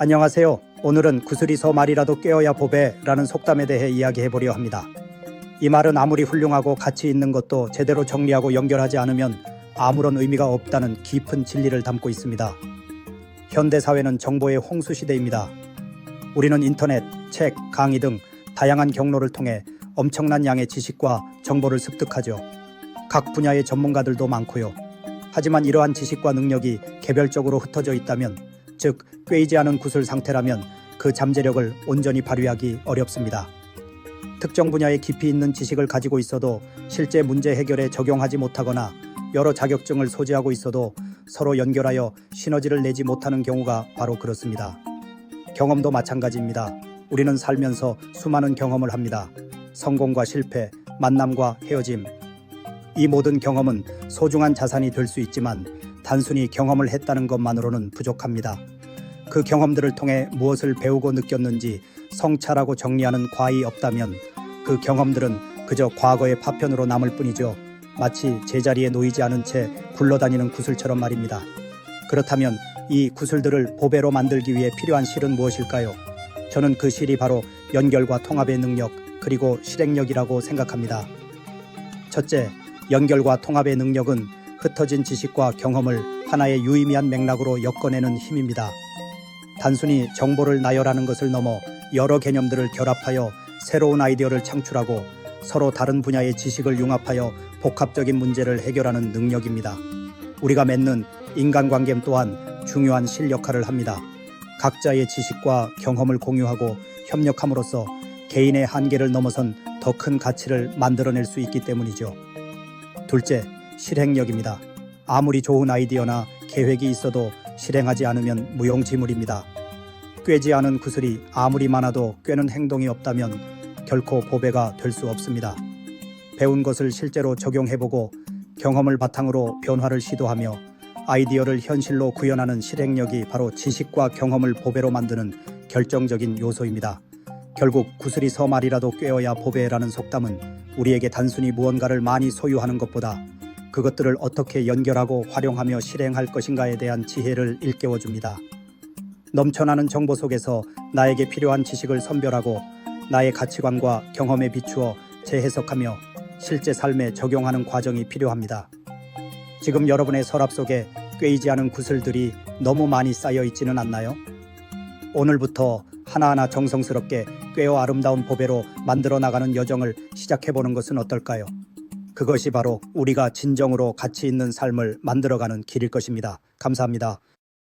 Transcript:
안녕하세요. 오늘은 구슬이서 말이라도 꿰어야 보배라는 속담에 대해 이야기해 보려 합니다. 이 말은 아무리 훌륭하고 가치 있는 것도 제대로 정리하고 연결하지 않으면 아무런 의미가 없다는 깊은 진리를 담고 있습니다. 현대 사회는 정보의 홍수 시대입니다. 우리는 인터넷, 책, 강의 등 다양한 경로를 통해 엄청난 양의 지식과 정보를 습득하죠. 각 분야의 전문가들도 많고요. 하지만 이러한 지식과 능력이 개별적으로 흩어져 있다면, 즉 꿰이지 않은 구슬 상태라면 그 잠재력을 온전히 발휘하기 어렵습니다. 특정 분야에 깊이 있는 지식을 가지고 있어도 실제 문제 해결에 적용하지 못하거나 여러 자격증을 소지하고 있어도 서로 연결하여 시너지를 내지 못하는 경우가 바로 그렇습니다. 경험도 마찬가지입니다. 우리는 살면서 수많은 경험을 합니다. 성공과 실패, 만남과 헤어짐. 이 모든 경험은 소중한 자산이 될 수 있지만 단순히 경험을 했다는 것만으로는 부족합니다. 그 경험들을 통해 무엇을 배우고 느꼈는지 성찰하고 정리하는 과이 없다면 그 경험들은 그저 과거의 파편으로 남을 뿐이죠. 마치 제자리에 놓이지 않은 채 굴러다니는 구슬처럼 말입니다. 그렇다면 이 구슬들을 보배로 만들기 위해 필요한 실은 무엇일까요? 저는 그 실이 바로 연결과 통합의 능력 그리고 실행력이라고 생각합니다. 첫째, 연결과 통합의 능력은 흩어진 지식과 경험을 하나의 유의미한 맥락으로 엮어내는 힘입니다. 단순히 정보를 나열하는 것을 넘어 여러 개념들을 결합하여 새로운 아이디어를 창출하고 서로 다른 분야의 지식을 융합하여 복합적인 문제를 해결하는 능력입니다. 우리가 맺는 인간관계 또한 중요한 실 역할을 합니다. 각자의 지식과 경험을 공유하고 협력함으로써 개인의 한계를 넘어선 더 큰 가치를 만들어낼 수 있기 때문이죠. 둘째, 실행력입니다. 아무리 좋은 아이디어나 계획이 있어도 실행하지 않으면 무용지물입니다. 꿰지 않은 구슬이 아무리 많아도 꿰는 행동이 없다면 결코 보배가 될 수 없습니다. 배운 것을 실제로 적용해보고 경험을 바탕으로 변화를 시도하며 아이디어를 현실로 구현하는 실행력이 바로 지식과 경험을 보배로 만드는 결정적인 요소입니다. 결국 구슬이 서 말이라도 꿰어야 보배라는 속담은 우리에게 단순히 무언가를 많이 소유하는 것보다 그것들을 어떻게 연결하고 활용하며 실행할 것인가에 대한 지혜를 일깨워 줍니다. 넘쳐나는 정보 속에서 나에게 필요한 지식을 선별하고 나의 가치관과 경험에 비추어 재해석하며 실제 삶에 적용하는 과정이 필요합니다. 지금 여러분의 서랍 속에 꿰이지 않은 구슬들이 너무 많이 쌓여 있지는 않나요? 오늘부터 하나하나 정성스럽게 꿰어 아름다운 보배로 만들어 나가는 여정을 시작해 보는 것은 어떨까요? 그것이 바로 우리가 진정으로 가치 있는 삶을 만들어가는 길일 것입니다. 감사합니다.